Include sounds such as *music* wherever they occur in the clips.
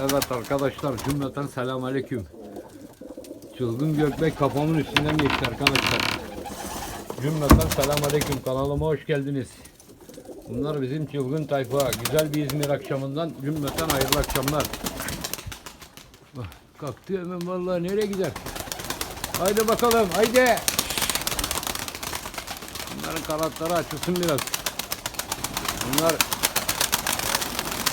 Evet arkadaşlar cümleten selam aleyküm. Çılgın Gökbek kafamın üstünden geçti arkadaşlar. Cümleten selam aleyküm kanalıma hoş geldiniz. Bunlar bizim çılgın tayfa. Güzel bir İzmir akşamından cümleten hayırlı akşamlar. Kalktı hemen vallahi nereye gider? Haydi bakalım haydi. Bunların kanatları açılsın biraz. Bunlar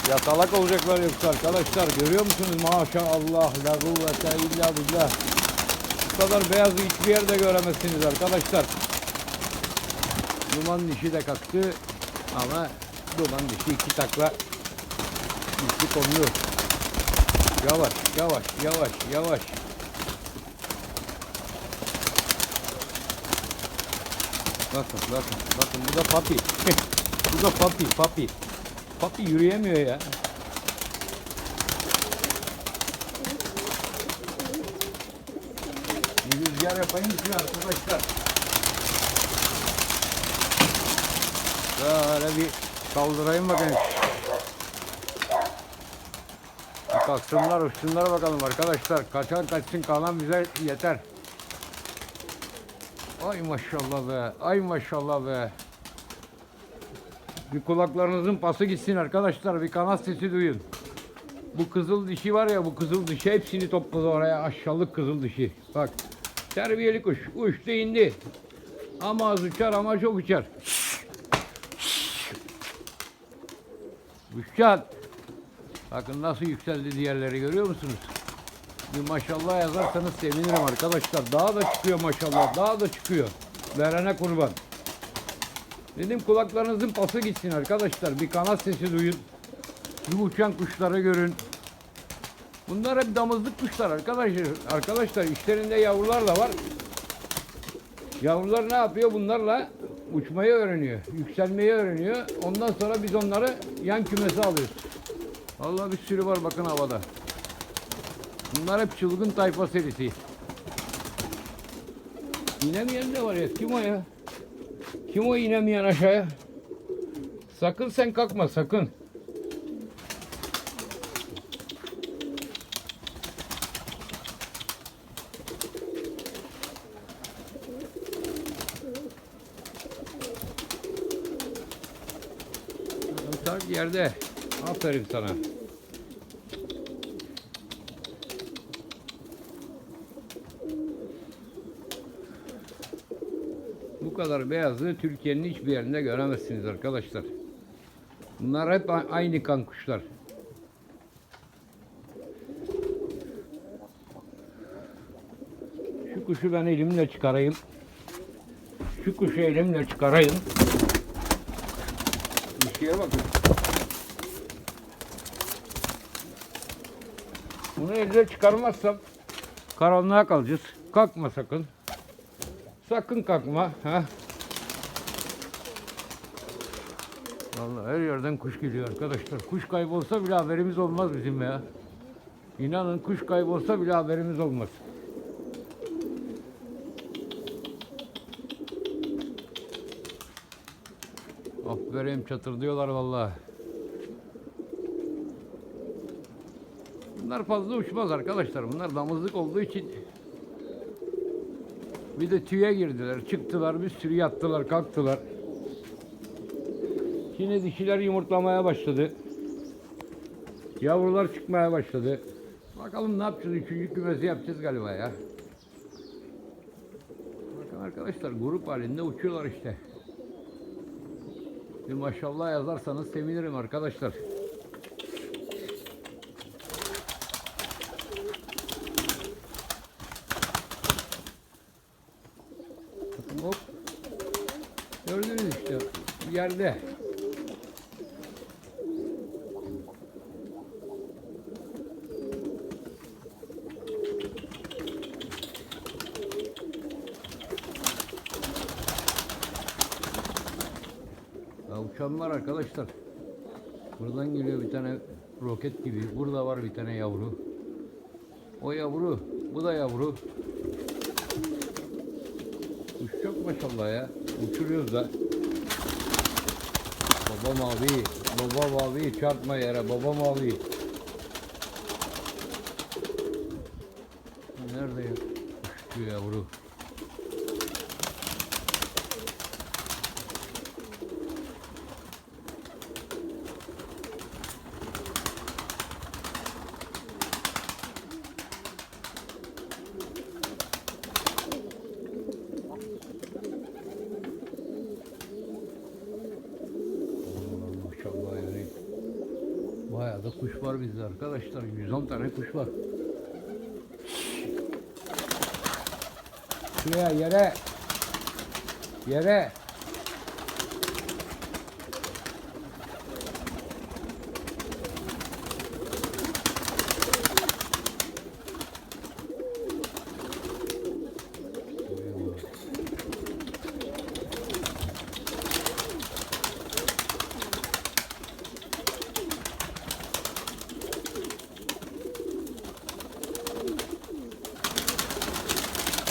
Yatalak olacaklar yoksa arkadaşlar görüyor musunuz? Maşallah la kuvvete illa billah. Bu kadar beyazı hiçbir yerde göremezsiniz arkadaşlar. Duman dişi de kalktı ama duman dişi iki takla dişi konuyor. Yavaş yavaş yavaş yavaş. Bakın bakın bakın bu da papi. *laughs* bu da papi papi. Papi yürüyemiyor ya. Bir rüzgar yapayım ki arkadaşlar. Böyle bir kaldırayım bakayım. Kalksınlar uçsunlar bakalım arkadaşlar. Kaçan kaçsın kalan bize yeter. Ay maşallah be. Ay maşallah be. Bir kulaklarınızın pası gitsin arkadaşlar. Bir kanat sesi duyun. Bu kızıl dişi var ya bu kızıl dişi hepsini topladı oraya aşağılık kızıl dişi. Bak terbiyeli kuş. Uçtu indi. Ama az uçar ama çok uçar. Uçacak. Bakın nasıl yükseldi diğerleri görüyor musunuz? Bir maşallah yazarsanız sevinirim arkadaşlar. Daha da çıkıyor maşallah. Daha da çıkıyor. Verene kurban. Dedim kulaklarınızın pası gitsin arkadaşlar. Bir kanat sesi duyun. Bir uçan kuşları görün. Bunlar hep damızlık kuşlar arkadaşlar. Arkadaşlar işlerinde yavrular da var. Yavrular ne yapıyor? Bunlarla uçmayı öğreniyor. Yükselmeyi öğreniyor. Ondan sonra biz onları yan kümese alıyoruz. Vallahi bir sürü var bakın havada. Bunlar hep çılgın tayfa serisi. İnemeyen de var ya. Kim o ya? Kim o inemeyen aşağıya? Sakın sen kalkma sakın. Tak yerde. Aferin sana. Kadar beyazı Türkiye'nin hiçbir yerinde göremezsiniz arkadaşlar. Bunlar hep aynı kan kuşlar. Şu kuşu ben elimle çıkarayım. Şu kuşu elimle çıkarayım. Bir şeye bakın. Bunu elde çıkarmazsam karanlığa kalacağız. Kalkma sakın. Sakın kalkma. Ha? Vallahi her yerden kuş geliyor arkadaşlar. Kuş kaybolsa bile haberimiz olmaz bizim ya. İnanın kuş kaybolsa bile haberimiz olmaz. Aferin çatır diyorlar vallahi. Bunlar fazla uçmaz arkadaşlar. Bunlar damızlık olduğu için bir de tüye girdiler. Çıktılar bir sürü yattılar kalktılar. Yine dişiler yumurtlamaya başladı. Yavrular çıkmaya başladı. Bakalım ne yapacağız? Üçüncü kümesi yapacağız galiba ya. Bakın arkadaşlar grup halinde uçuyorlar işte. Bir maşallah yazarsanız sevinirim arkadaşlar. Bakın hop. Gördünüz işte yerde. Ya uçan var arkadaşlar. Buradan geliyor bir tane roket gibi. Burada var bir tane yavru. O yavru. Bu da yavru. Kuş çok maşallah ya. Uçuruyoruz da. Baba mavi. Baba mavi çarpma yere. Baba mavi. Neredeyim? Üstü yavru. Kuş var bizde arkadaşlar. 110 tane kuş var. Şuraya yere. Yere.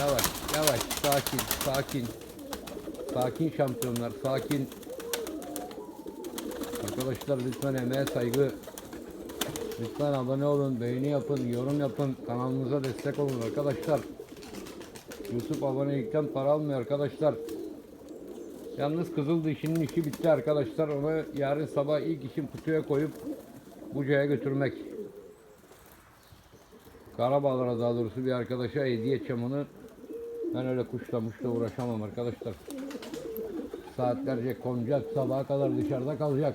Yavaş, yavaş, sakin, sakin. Sakin şampiyonlar, sakin. Arkadaşlar lütfen emeğe saygı. Lütfen abone olun, beğeni yapın, yorum yapın. Kanalımıza destek olun arkadaşlar. YouTube abonelikten para almıyor arkadaşlar. Yalnız kızıl dişinin işi bitti arkadaşlar. Onu yarın sabah ilk işim kutuya koyup Buca'ya götürmek. Karabağlar'a daha doğrusu bir arkadaşa hediye edeceğim onu. Ben öyle kuşla muşla uğraşamam arkadaşlar. Saatlerce konacak, sabaha kadar dışarıda kalacak.